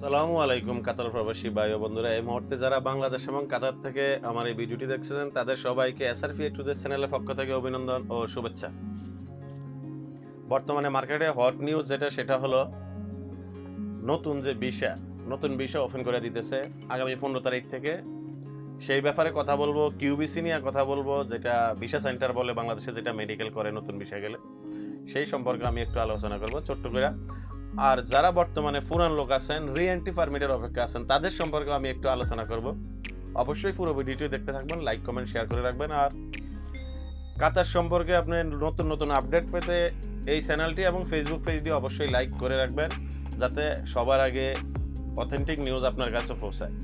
সালামু আলাইকুম, কাতার প্রবাসী ভাই ও বন্ধুরা। এই মুহূর্তে যারা বাংলাদেশ এবং কাতার থেকে আমার এই ভিডিওটি দেখছেন, তাদের সবাইকে এসআরপি টুডে চ্যানেলের পক্ষ থেকে অভিনন্দন ও শুভেচ্ছা। বর্তমানে মার্কেটে হট নিউজ যেটা, সেটা হলো নতুন যে ভিসা, নতুন ভিসা ওপেন করে দিতেছে আগামী পনেরো তারিখ থেকে। সেই ব্যাপারে কথা বলব কিউবিসি নিয়ে কথা বলব, যেটা ভিসা সেন্টার বলে বাংলাদেশে যেটা মেডিকেল করে নতুন ভিসা গেলে। সেই সম্পর্কে আমি একটু আলোচনা করব, ছোট্ট করে। আর যারা বর্তমানে পুরান লোক আছেন রি এন্ট্রি পারমিটের অপেক্ষা আছেন, তাদের সম্পর্কে আমি একটু আলোচনা করব। অবশ্যই পুরো ভিডিওটি দেখতে থাকবেন লাইক কমেন্ট শেয়ার করে রাখবেন। আর কাতার সম্পর্কে আপনি নতুন নতুন আপডেট পেতে এই চ্যানেলটি এবং ফেসবুক পেজটি অবশ্যই লাইক করে রাখবেন, যাতে সবার আগে অথেন্টিক নিউজ আপনার কাছে পৌঁছায়।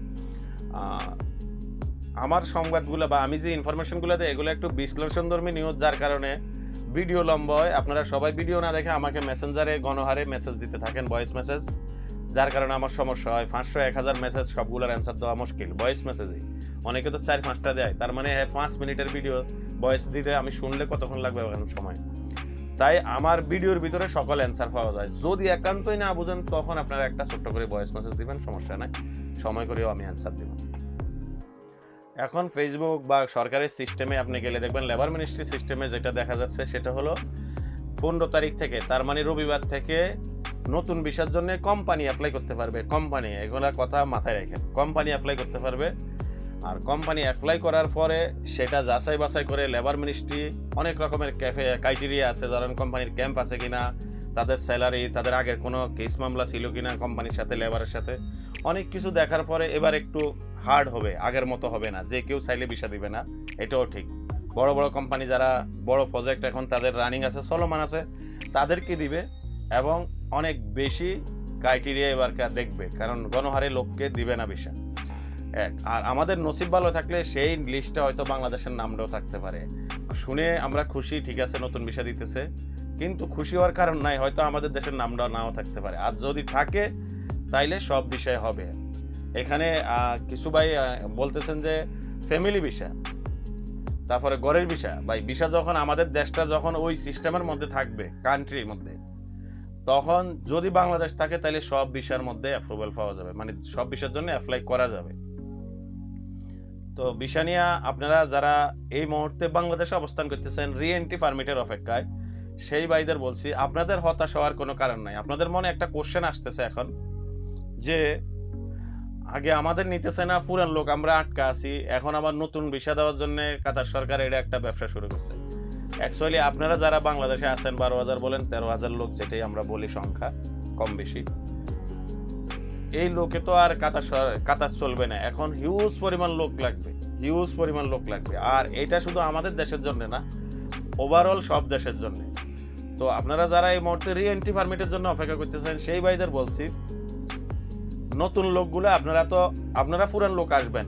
আমার সংবাদগুলো বা আমি যে ইনফরমেশনগুলো দেয় এগুলো একটু বিশ্লেষণধর্মী নিউজ যার কারণে ভিডিও লম্বা হয় আপনারা সবাই ভিডিও না দেখে আমাকে মেসেঞ্জারে গণহারে মেসেজ দিতে থাকেন ভয়েস মেসেজ যার কারণে আমার সমস্যা হয়। পাঁচশো, এক হাজার মেসেজ সবগুলোর অ্যান্সার দেওয়া মুশকিল। ভয়েস মেসেজই অনেকে তো চার, পাঁচটা দেয়। তার মানে পাঁচ মিনিটের ভিডিও ভয়েস দিতে আমি শুনলে কতক্ষণ লাগবে এখন সময়? তাই আমার ভিডিওর ভিতরে সকল অ্যান্সার পাওয়া যায়। যদি একান্তই না বুঝেন, তখন আপনারা একটা ছোট্ট করে ভয়েস মেসেজ দিবেন। সমস্যা নাই। সময় করেও আমি অ্যান্সার দিব। এখন ফেসবুক বা সরকারের সিস্টেমে আপনি গেলে দেখবেন লেবার মিনিস্ট্রি সিস্টেমে যেটা দেখা যাচ্ছে সেটা হলো পনেরো তারিখ থেকে, তার মানে রবিবার থেকে নতুন ভিসার জন্য কোম্পানি অ্যাপ্লাই করতে পারবে। কোম্পানি এগুলা কথা মাথায় রেখেন কোম্পানি অ্যাপ্লাই করতে পারবে। আর কোম্পানি অ্যাপ্লাই করার পরে সেটা যাচাই বাছাই করে লেবার মিনিস্ট্রি অনেক রকমের ক্যাফে ক্রাইটেরিয়া আছে, ধরেন কোম্পানির ক্যাম্প আছে কিনা, তাদের স্যালারি তাদের আগের কোনো কেস মামলা ছিল কিনা কোম্পানির সাথে লেবারের সাথে। অনেক কিছু দেখার পরে এবার একটু হার্ড হবে, আগের মতো হবে না, যে কেউ চাইলে ভিসা দিবে না, এটাও ঠিক। বড় বড় কোম্পানি যারা বড় প্রজেক্ট এখন তাদের রানিং আছে, চলমান আছে, তাদেরকে দিবে এবং অনেক বেশি ক্রাইটেরিয়া এবার দেখবে, কারণ গণহারে লোককে দিবে না ভিসা এক, আর আমাদের নসিব ভালো থাকলে সেই লিস্টটা হয়তো বাংলাদেশের নামটাও থাকতে পারে। শুনে আমরা খুশি, ঠিক আছে, নতুন ভিসা দিতেছে, কিন্তু খুশি হওয়ার কারণ নাই, হয়তো আমাদের দেশের নামটা নাও থাকতে পারে। আর যদি থাকে, তাইলে সব বিষয় হবে। এখানে কিছু ভাই বলতেছেন যে ফ্যামিলি ভিসা তারপরে গড়ের ভিসা ভাই ভিসা যখন আমাদের দেশটা যখন ওই সিস্টেমের মধ্যে থাকবে কান্ট্রির মধ্যে, তখন যদি বাংলাদেশ থাকে, তাহলে সব ভিসার মধ্যে অ্যাপ্রুভাল পাওয়া যাবে। মানে সব ভিসার জন্য অ্যাপ্লাই করা যাবে। তো ভিসা নিয়ে আপনারা যারা এই মুহূর্তে বাংলাদেশে অবস্থান করতেছেন রি এন্ট্রি পারমিটের অপেক্ষায়, সেই ভাইদের বলছি, আপনাদের হতাশ হওয়ার কোনো কারণ নাই। আপনাদের মনে একটা কোশ্চেন আসতেছে এখন, যে আগে আমাদের নিতেছে না, পুরান লোক, আমরা আটকা আছি। এখন আবার নতুন ভিসা দেওয়ার জন্য কাতার সরকার এটা একটা ব্যবসা শুরু করছে। অ্যাকচুয়ালি আপনারা যারা বাংলাদেশে আছেন, বারো হাজার বলেন, তেরো হাজার লোক যেটাই আমরা বলি সংখ্যা, কম বেশি। এই লোকে তো আর কাতার কাতার চলবে না। এখন হিউজ পরিমাণ লোক লাগবে হিউজ পরিমাণ লোক লাগবে। আর এটা শুধু আমাদের দেশের জন্য না ওভারঅল সব দেশের জন্য। তো আপনারা যারা এই মুহূর্তে রি এন্ট্রি পারমিটের জন্য অপেক্ষা করতেছেন, সেই ভাইদের বলছি নতুন লোকগুলো, আপনারা তো, আপনারা পুরান লোক আসবেন।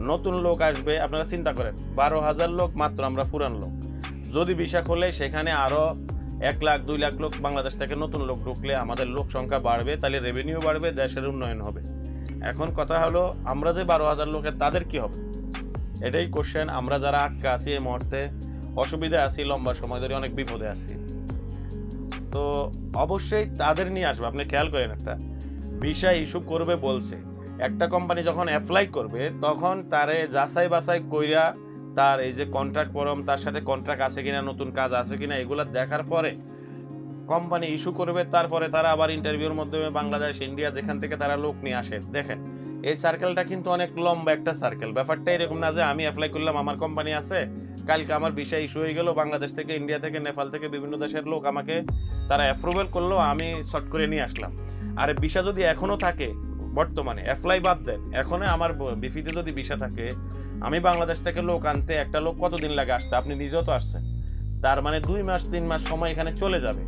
নতুন লোক আসবে, আপনারা চিন্তা করেন, বারো হাজার লোক মাত্র আমরা পুরান লোক। যদি ভিসা খোলে সেখানে আরও এক লাখ, দুই লাখ লোক বাংলাদেশ থেকে নতুন লোক ঢুকলে আমাদের লোক সংখ্যা বাড়বে, তাহলে রেভিনিউ বাড়বে, দেশের উন্নয়ন হবে। এখন কথা হলো, আমরা যে বারো হাজার লোকের, তাদের কি হবে? এটাই কোশ্চেন আমরা যারা আটকা আছি এই মুহূর্তে, অসুবিধা আছি, লম্বা সময় ধরে অনেক বিপদে আছি। তো অবশ্যই তাদের নিয়ে আসবে, আপনি খেয়াল করেন একটা। ভিসা ইস্যু করবে বলছে। একটা কোম্পানি যখন অ্যাপ্লাই করবে, তখন তারে যাচাই বাছাই কইরা তার এই যে কন্ট্রাক্ট ফরম তার সাথে কন্ট্রাক্ট আছে কিনা, নতুন কাজ আছে কিনা, এগুলো দেখার পরে কোম্পানি ইস্যু করবে, তারপরে তারা আবার ইন্টারভিউর মাধ্যমে বাংলাদেশ ইন্ডিয়া যেখান থেকে তারা লোক নিয়ে আসে। দেখেন, এই সার্কেলটা কিন্তু অনেক লম্বা একটা সার্কেল ব্যাপারটা এরকম না যে আমি অ্যাপ্লাই করলাম, আমার কোম্পানি আছে, কালকে আমার ভিসা ইস্যু হয়ে গেল, বাংলাদেশ থেকে ইন্ডিয়া থেকে নেপাল থেকে বিভিন্ন দেশের লোক আমাকে তারা অ্যাপ্রুভেল করল, আমি শর্ট করে নিয়ে আসলাম। আর ভিসা যদি এখনও থাকে, বর্তমানে অ্যাপ্লাই বাদ দেন, এখনও আমার বিফিতে যদি ভিসা থাকে, আমি বাংলাদেশ থেকে লোক আনতে, একটা লোক কতদিন লাগে আসতে? আপনি নিজেও তো আসছেন। তার মানে দুই মাস, তিন মাস সময় এখানে চলে যাবে।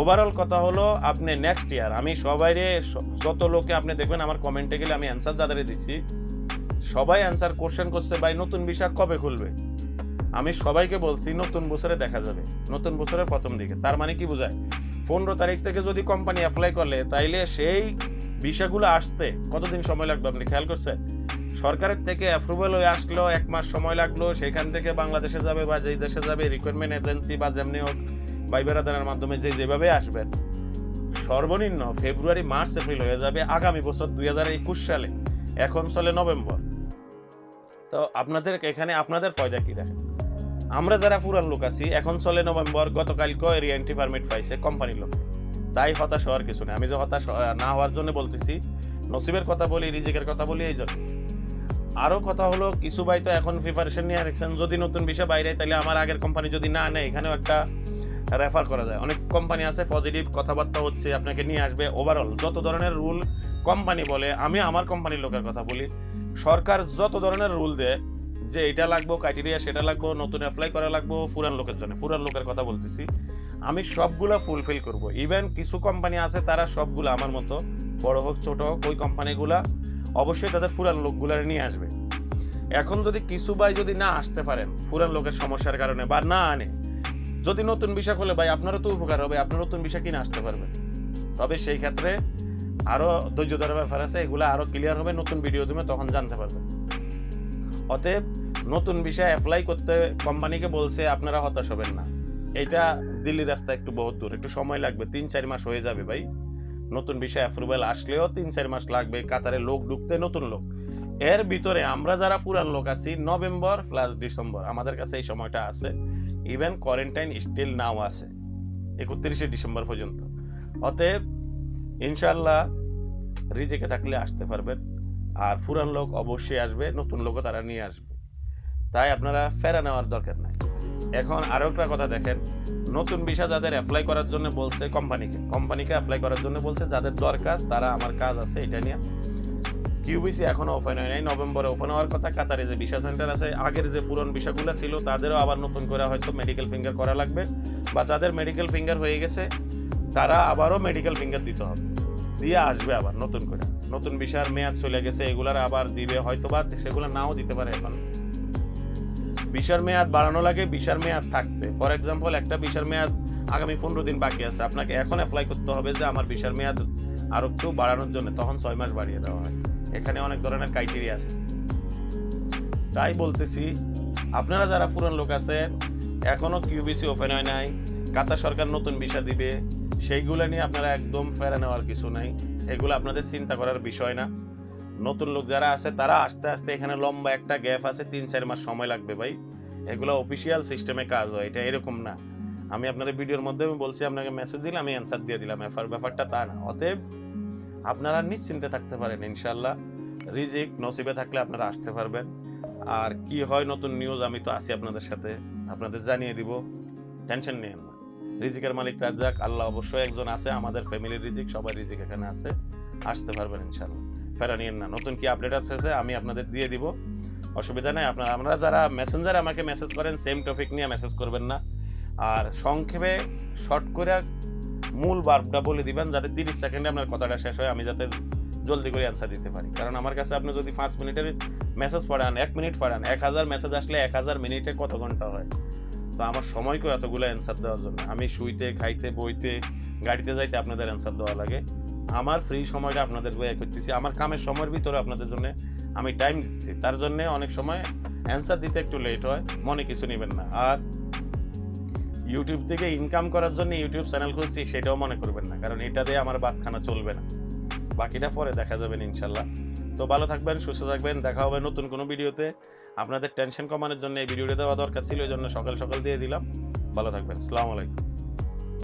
ওভারঅল কথা হলো, আপনি নেক্সট ইয়ার আমি সবাইরে যত লোকে আপনি দেখবেন, আমার কমেন্টে গেলে আমি অ্যান্সার যাদের দিচ্ছি সবাই অ্যান্সার কোশ্চেন করছে, ভাই, নতুন ভিসা কবে খুলবে? আমি সবাইকে বলছি, নতুন বছরে দেখা যাবে। নতুন বছরের প্রথম দিকে। তার মানে কি বোঝায়? পনেরো তারিখ থেকে যদি কোম্পানি অ্যাপ্লাই করলে, তাইলে সেই ভিসাগুলো আসতে কতদিন সময় লাগবে আপনি খেয়াল করছেন? সরকারের থেকে অ্যাপ্রুভাল হয়ে আসলো, এক মাস সময় লাগল, সেখান থেকে বাংলাদেশে যাবে বা যেই দেশে যাবে রিক্রুটমেন্ট এজেন্সি বা যেমনি হোক ভাই বেড়াদারের মাধ্যমে যে যেভাবে আসবেন। সর্বনিম্ন ফেব্রুয়ারি, মার্চ, এপ্রিল হয়ে যাবে আগামী বছর দুই হাজার একুশ সালে। এখন চলে নভেম্বর। তো আপনাদের এখানে, আপনাদের ফয়দা কি দেখেন? আমরা যারা পুরান লোক আছি, এখন চলে নভেম্বর গতকালকে রিএন্ট্রি পারমিট পাইছে কোম্পানির লোক? তাই হতাশ হওয়ার কিছু নেই। আমি যে হতাশ না হওয়ার জন্য বলতেছি, নসিবের কথা বলি, রিজিকের কথা বলি, এই জন্য। আরও কথা হলো, কিছু ভাই তো এখন প্রিপারেশন নিয়ে রাখছেন। যদি নতুন বিষয় বাইরে, তাহলে আমার আগের কোম্পানি যদি না নেয়, এখানেও একটা রেফার করা যায়। অনেক কোম্পানি আছে পজিটিভ কথাবার্তা হচ্ছে, আপনাকে নিয়ে আসবে। ওভারঅল যত ধরনের রুল কোম্পানি বলে, আমি আমার কোম্পানির লোকের কথা বলি। সরকার যত ধরনের রুল দেয় যে এটা লাগবো ক্রাইটেরিয়া সেটা লাগবো, নতুন অ্যাপ্লাই করা লাগবো, পুরান লোকের জন্য, পুরান লোকের কথা বলতেছি। আমি সবগুলো ফুলফিল করব। ইভেন কিছু কোম্পানি আছে, তারা সবগুলো আমার মতো, বড় হোক, ছোট হোক, ওই কোম্পানিগুলা অবশ্যই তাদের পুরান লোকগুলার নিয়ে আসবে। এখন যদি কিছু ভাই যদি না আসতে পারেন, পুরান লোকের সমস্যার কারণে বা না আনে, যদি নতুন বিষয় খোলে, ভাই আপনারও তো উপকার হবে আপনার নতুন বিষয় কিনে আসতে পারবেন। তবে সেই ক্ষেত্রে আরও ধৈর্য ধরার ব্যাপার আছে, এগুলো আরও ক্লিয়ার হবে, নতুন ভিডিও তুমি তখন জানতে পারবেন। অতএব নতুন বিষয় অ্যাপ্লাই করতে কোম্পানিকে বলছে, আপনারা হতাশ হবেন না। এটা দিল্লি রাস্তা একটু বহুত দূর, একটু সময় লাগবে, তিন চার মাস হয়ে যাবে ভাই। নতুন বিষয় অ্যাপ্রুভাল আসলেও তিন চার মাস লাগবে, কাতারে লোক ঢুকতে নতুন লোক। এর ভিতরে আমরা যারা পুরান লোক আছি, নভেম্বর প্লাস ডিসেম্বর, আমাদের কাছে এই সময়টা আছে। ইভেন কোয়ারেন্টাইন স্টিল নাও আছে, একত্রিশে ডিসেম্বর পর্যন্ত। অতএব ইনশাল্লাহ রিজেকে থাকলে আসতে পারবেন। আর পুরান লোক অবশ্যই আসবে, নতুন লোকও তারা নিয়ে আসবে। তাই আপনারা ফেরা নেওয়ার দরকার নাই। এখন আরও একটা কথা দেখেন, নতুন ভিসা যাদের অ্যাপ্লাই করার জন্য বলছে কোম্পানিকে কোম্পানিকে অ্যাপ্লাই করার জন্য বলছে যাদের দরকার, তারা আমার কাজ আছে এটা নিয়ে। কিউবিসি এখনও ওপেন হয় নাই, নভেম্বরে ওপেন হওয়ার কথা, কাতারে যে ভিসা সেন্টার আছে, আগের যে পুরন ভিসাগুলো ছিল, তাদেরও আবার নতুন করে হয়তো মেডিকেল ফিঙ্গার করা লাগবে। বা যাদের মেডিকেল ফিঙ্গার হয়ে গেছে, তারা আবারও মেডিকেল ফিঙ্গার দিতে হবে। দিয়ে আসবে আবার নতুন করে। নতুন ভিসার মেয়াদ চলে গেছে, এগুলার আবার দিবে হয়তো বা সেগুলো নাও দিতে পারে এখন। ভিসার মেয়াদ বাড়ানো লাগে ভিসার মেয়াদ থাকতে ফর এক্সাম্পল একটা ভিসার মেয়াদ আগামী পনেরো দিন বাকি আছে। আপনাকে এখন অ্যাপ্লাই করতে হবে যে আমার ভিসার মেয়াদ আরও একটু বাড়ানোর জন্য, তখন ছয় মাস বাড়িয়ে দেওয়া হয়। এখানে অনেক ধরনের ক্রাইটেরিয়া আছে। তাই বলতেছি, আপনারা যারা পুরান লোক আছেন, এখনও কিউবিসি ওপেন হয় নাই, কাতার সরকার নতুন ভিসা দিবে সেইগুলো নিয়ে আপনারা একদম ফেরা নেওয়ার কিছু নাই। এগুলো আপনাদের চিন্তা করার বিষয় না। নতুন লোক যারা আছে, তারা আস্তে আস্তে এখানে লম্বা একটা গ্যাপ আছে, তিন, চার মাস সময় লাগবে ভাই। এগুলো অফিসিয়াল সিস্টেমে কাজ হয়, এটা এরকম না। আমি আপনাদের ভিডিওর মধ্যে আমি বলছি, আপনাকে মেসেজ দিলাম আমি অ্যান্সার দিয়ে দিলাম। এফার ব্যাপারটা তা না। অতএব আপনারা নিশ্চিন্তে থাকতে পারেন ইনশাল্লাহ রিজিক নসিবে থাকলে আপনারা আসতে পারবেন। আর কি হয় নতুন নিউজ আমি তো আছি আপনাদের সাথে। আপনাদের জানিয়ে দিব। টেনশন নেই না। রিজিকের মালিক রাজ্জাক, আল্লাহ অবশ্যই একজন আছে, আমাদের ফ্যামিলির রিজিক, সবাই রিজিক এখানে আছে, আসতে পারবেন ইনশাল্লাহ ফেরা না। নতুন কি আপডেট আছে আমি আপনাদের দিয়ে দিব। অসুবিধা নেই, আপনারা আপনারা যারা মেসেঞ্জারে আমাকে মেসেজ করেন সেম টপিক নিয়ে মেসেজ করবেন না। আর সংক্ষেপে শর্ট করে মূল বার্বটা বলে দিবেন, যাতে তিরিশ সেকেন্ডে আপনার কথাটা শেষ হয়, আমি যাতে জলদি করে অ্যান্সার দিতে পারি। কারণ আমার কাছে আপনি যদি পাঁচ মিনিটের মেসেজ পড়ান, এক মিনিট পড়ান, এক হাজার মেসেজ আসলে এক হাজার মিনিটে কত ঘণ্টা হয়? তো আমার সময় কেউ এতগুলো অ্যান্সার দেওয়ার জন্য। আমি শুইতে, খাইতে, বইতে, গাড়িতে যাইতে আপনাদের অ্যান্সার দেওয়া লাগে। আমার ফ্রি সময়টা আপনাদের ব্যয় করতেছি। আমার কামের সময়ের ভিতরে আপনাদের জন্য আমি টাইম দিচ্ছি। তার জন্য অনেক সময় অ্যান্সার দিতে একটু লেট হয়, মনে কিছু নেবেন না। আর ইউটিউব থেকে ইনকাম করার জন্য ইউটিউব চ্যানেল খুলছি, সেটাও মনে করবেন না। কারণ এটা দিয়ে আমার বাদখানা চলবে না। বাকিটা পরে দেখা যাবেন ইনশাল্লাহ। তো ভালো থাকবেন, সুস্থ থাকবেন, দেখা হবে নতুন কোনো ভিডিওতে। আপনাদের টেনশন কমানোর জন্য এই ভিডিওটা দেওয়া দরকার ছিল এই জন্য সকাল সকাল দিয়ে দিলাম। ভালো থাকবেন, আসসালামু আলাইকুম।